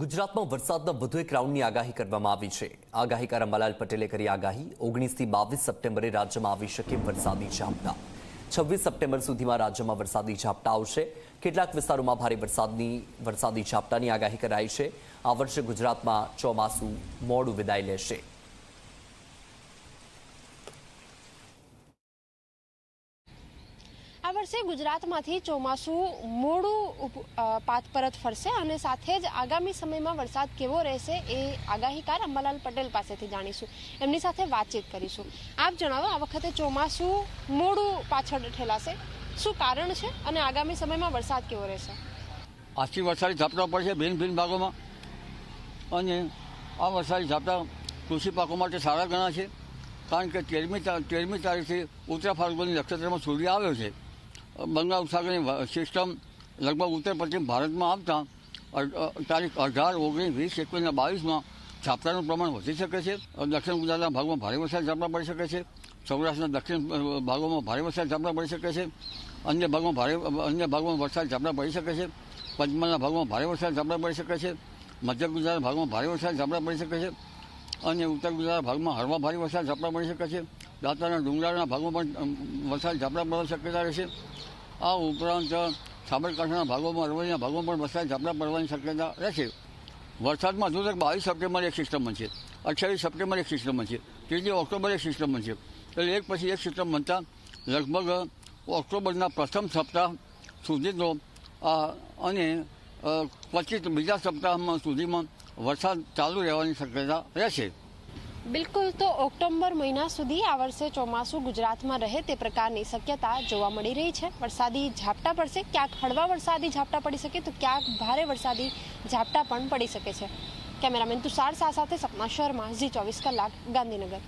ગુજરાતમાં વરસાદના વધુ એક રાઉન્ડની આગાહી કરવામાં આવી છે. આગાહીકાર અંબાલાલ પટેલે કરી આગાહી. ઓગણીસથી બાવીસ સપ્ટેમ્બરે રાજ્યમાં આવી શકે વરસાદી ઝાપટા. છવ્વીસ સપ્ટેમ્બર સુધીમાં રાજ્યમાં વરસાદી ઝાપટા આવશે. કેટલાક વિસ્તારોમાં ભારે વરસાદની, વરસાદી ઝાપટાની આગાહી કરાઈ છે. આ વર્ષે ગુજરાતમાં ચોમાસું મોડું વિદાય લેશે. આ વર્ષે ગુજરાતમાંથી ચોમાસું મોડું પાત પરત ફરશે અને સાથે જ આગામી સમયમાં વરસાદ કેવો રહેશે એ આગાહીકાર અંબાલાલ પટેલ પાસેથી જાણીશું. એમની સાથે વાતચીત કરીશું. આપ જણાવો, આ વખતે ચોમાસું મોડું પાછળ ઠેલાશે? શું કારણ છે? અને આગામી સમયમાં વરસાદ કેવો રહેશે? આજથી વરસાદી ઝાપટા પડશે ભિન્ન ભિન્ન ભાગોમાં. અને આ વરસાદી ઝાપટા કૃષિ પાકો માટે સારા ગણા છે કારણ કે તેરમી તેરમી તારીખથી ઉત્તર ફાલ્ગુની નક્ષત્રમાં સૂર્ય આવ્યો છે. બંગાળ ઉપસાગરની સિસ્ટમ લગભગ ઉત્તર પશ્ચિમ ભારતમાં આવતા તારીખ અઢાર, ઓગણીસ, વીસ એકવીસ અને બાવીસમાં છાપરાનું પ્રમાણ વધી શકે છે. દક્ષિણ ગુજરાતના ભાગમાં ભારે વરસાદ ઝાપટા પડી શકે છે. સૌરાષ્ટ્રના દક્ષિણ ભાગોમાં ભારે વરસાદ ઝાપટા પડી શકે છે. અન્ય ભાગમાં ભારે અન્ય ભાગમાં વરસાદ ઝાપટા પડી શકે છે. પંચમહાલના ભાગમાં ભારે વરસાદ ઝાપટા પડી શકે છે. મધ્ય ગુજરાતના ભાગમાં ભારે વરસાદ ઝાપટા પડી શકે છે. અને ઉત્તર ગુજરાતના ભાગમાં હળવા ભારે વરસાદ ઝાપટા પડી શકે છે. દાંતાના ડુંગરાળના ભાગમાં પણ વરસાદ ઝાપટા પડવાની શક્યતા રહેશે આ ઉપરાંત સાબરકાંઠાના ભાગોમાં અરવલ્લીના ભાગોમાં પણ વરસાદ, ઝાપટા પડવાની શક્યતા રહેશે. વરસાદમાં હજુ તક બાવીસ સપ્ટેમ્બર એક સિસ્ટમ બનશે, અઠ્યાવીસ સપ્ટેમ્બર એક સિસ્ટમ બનશે, ત્રીજી ઓક્ટોબર એક સિસ્ટમ બનશે, એટલે એક પછી એક સિસ્ટમ બનતા લગભગ ઓક્ટોબરના પ્રથમ સપ્તાહ સુધીનો અને પચીસ બીજા સપ્તાહમાં સુધીમાં વરસાદ ચાલુ રહેવાની શક્યતા રહેશે. બિલકુલ તો ઓક્ટોબર મહિના સુધી આ વર્ષે ચોમાસું ગુજરાતમાં રહે તે પ્રકારની શક્યતા જોવા મળી રહી છે. વરસાદી ઝાપટા પડશે. ક્યાંક હળવા વરસાદી ઝાપટા પડી શકે તો ક્યાંક ભારે વરસાદી ઝાપટા પણ પડી શકે છે. કેમેરામેન તુષાર શાહ સાથે સપના શર્મા, ઝી ચોવીસ કલાક, ગાંધીનગર.